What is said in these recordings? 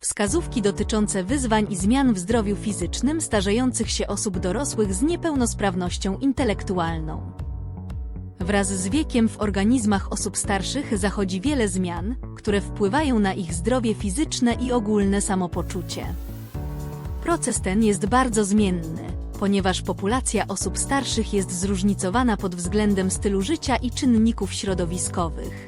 Wskazówki dotyczące wyzwań i zmian w zdrowiu fizycznym starzejących się osób dorosłych z niepełnosprawnością intelektualną. Wraz z wiekiem w organizmach osób starszych zachodzi wiele zmian, które wpływają na ich zdrowie fizyczne i ogólne samopoczucie. Proces ten jest bardzo zmienny, ponieważ populacja osób starszych jest zróżnicowana pod względem stylu życia i czynników środowiskowych.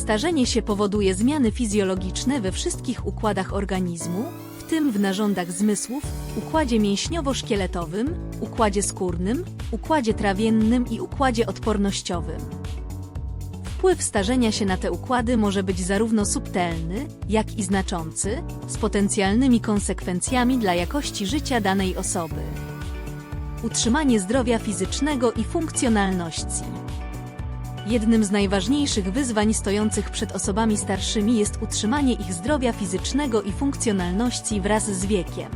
Starzenie się powoduje zmiany fizjologiczne we wszystkich układach organizmu, w tym w narządach zmysłów, układzie mięśniowo-szkieletowym, układzie skórnym, układzie trawiennym i układzie odpornościowym. Wpływ starzenia się na te układy może być zarówno subtelny, jak i znaczący, z potencjalnymi konsekwencjami dla jakości życia danej osoby. Utrzymanie zdrowia fizycznego i funkcjonalności. Jednym z najważniejszych wyzwań stojących przed osobami starszymi jest utrzymanie ich zdrowia fizycznego i funkcjonalności wraz z wiekiem.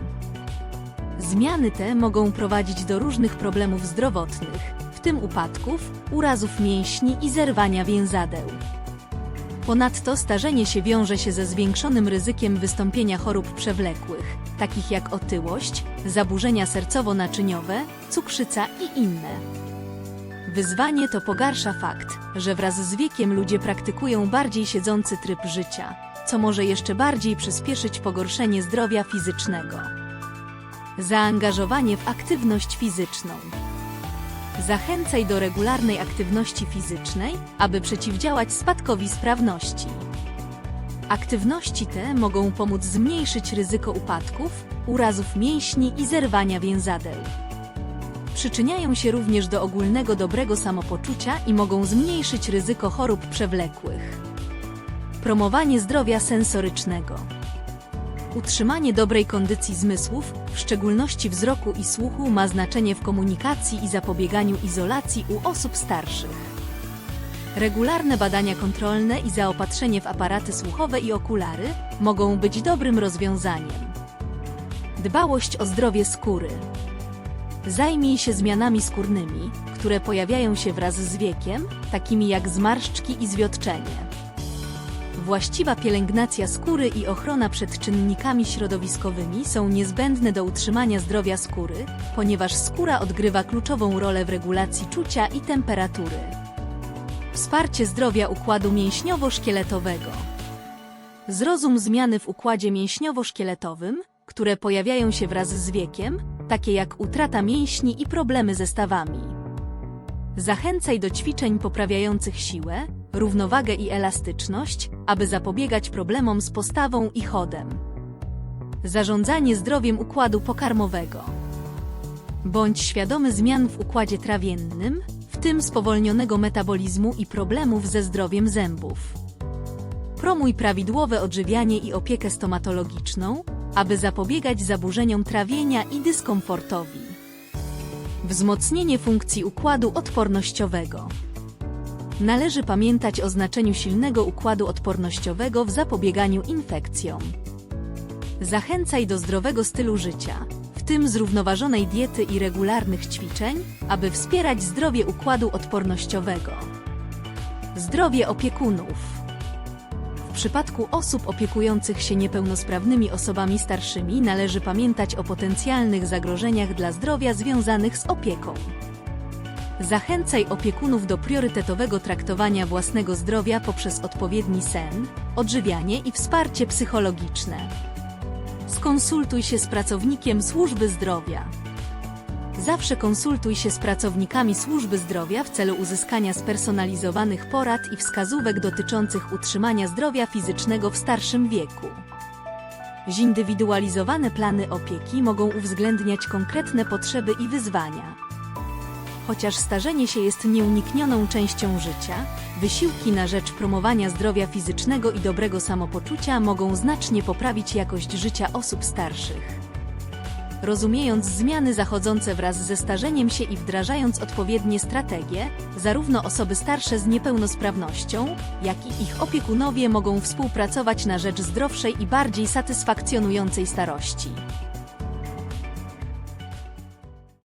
Zmiany te mogą prowadzić do różnych problemów zdrowotnych, w tym upadków, urazów mięśni i zerwania więzadeł. Ponadto starzenie się wiąże się ze zwiększonym ryzykiem wystąpienia chorób przewlekłych, takich jak otyłość, zaburzenia sercowo-naczyniowe, cukrzyca i inne. Wyzwanie to pogarsza fakt, że wraz z wiekiem ludzie praktykują bardziej siedzący tryb życia, co może jeszcze bardziej przyspieszyć pogorszenie zdrowia fizycznego. Zaangażowanie w aktywność fizyczną. Zachęcaj do regularnej aktywności fizycznej, aby przeciwdziałać spadkowi sprawności. Aktywności te mogą pomóc zmniejszyć ryzyko upadków, urazów mięśni i zerwania więzadeł. Przyczyniają się również do ogólnego dobrego samopoczucia i mogą zmniejszyć ryzyko chorób przewlekłych. Promowanie zdrowia sensorycznego. Utrzymanie dobrej kondycji zmysłów, w szczególności wzroku i słuchu, ma znaczenie w komunikacji i zapobieganiu izolacji u osób starszych. Regularne badania kontrolne i zaopatrzenie w aparaty słuchowe i okulary mogą być dobrym rozwiązaniem. Dbałość o zdrowie skóry. Zajmij się zmianami skórnymi, które pojawiają się wraz z wiekiem, takimi jak zmarszczki i zwiotczenie. Właściwa pielęgnacja skóry i ochrona przed czynnikami środowiskowymi są niezbędne do utrzymania zdrowia skóry, ponieważ skóra odgrywa kluczową rolę w regulacji czucia i temperatury. Wsparcie zdrowia układu mięśniowo-szkieletowego. Zrozum zmiany w układzie mięśniowo-szkieletowym, które pojawiają się wraz z wiekiem, takie jak utrata mięśni i problemy ze stawami. Zachęcaj do ćwiczeń poprawiających siłę, równowagę i elastyczność, aby zapobiegać problemom z postawą i chodem. Zarządzanie zdrowiem układu pokarmowego. Bądź świadomy zmian w układzie trawiennym, w tym spowolnionego metabolizmu i problemów ze zdrowiem zębów. Promuj prawidłowe odżywianie i opiekę stomatologiczną, aby zapobiegać zaburzeniom trawienia i dyskomfortowi. Wzmocnienie funkcji układu odpornościowego. Należy pamiętać o znaczeniu silnego układu odpornościowego w zapobieganiu infekcjom. Zachęcaj do zdrowego stylu życia, w tym zrównoważonej diety i regularnych ćwiczeń, aby wspierać zdrowie układu odpornościowego. Zdrowie opiekunów. Przypadku osób opiekujących się niepełnosprawnymi osobami starszymi należy pamiętać o potencjalnych zagrożeniach dla zdrowia związanych z opieką. Zachęcaj opiekunów do priorytetowego traktowania własnego zdrowia poprzez odpowiedni sen, odżywianie i wsparcie psychologiczne. Skonsultuj się z pracownikiem służby zdrowia. Zawsze konsultuj się z pracownikami służby zdrowia w celu uzyskania spersonalizowanych porad i wskazówek dotyczących utrzymania zdrowia fizycznego w starszym wieku. Zindywidualizowane plany opieki mogą uwzględniać konkretne potrzeby i wyzwania. Chociaż starzenie się jest nieuniknioną częścią życia, wysiłki na rzecz promowania zdrowia fizycznego i dobrego samopoczucia mogą znacznie poprawić jakość życia osób starszych rozumiejąc zmiany zachodzące wraz ze starzeniem się i wdrażając odpowiednie strategie, zarówno osoby starsze z niepełnosprawnością, jak i ich opiekunowie mogą współpracować na rzecz zdrowszej i bardziej satysfakcjonującej starości.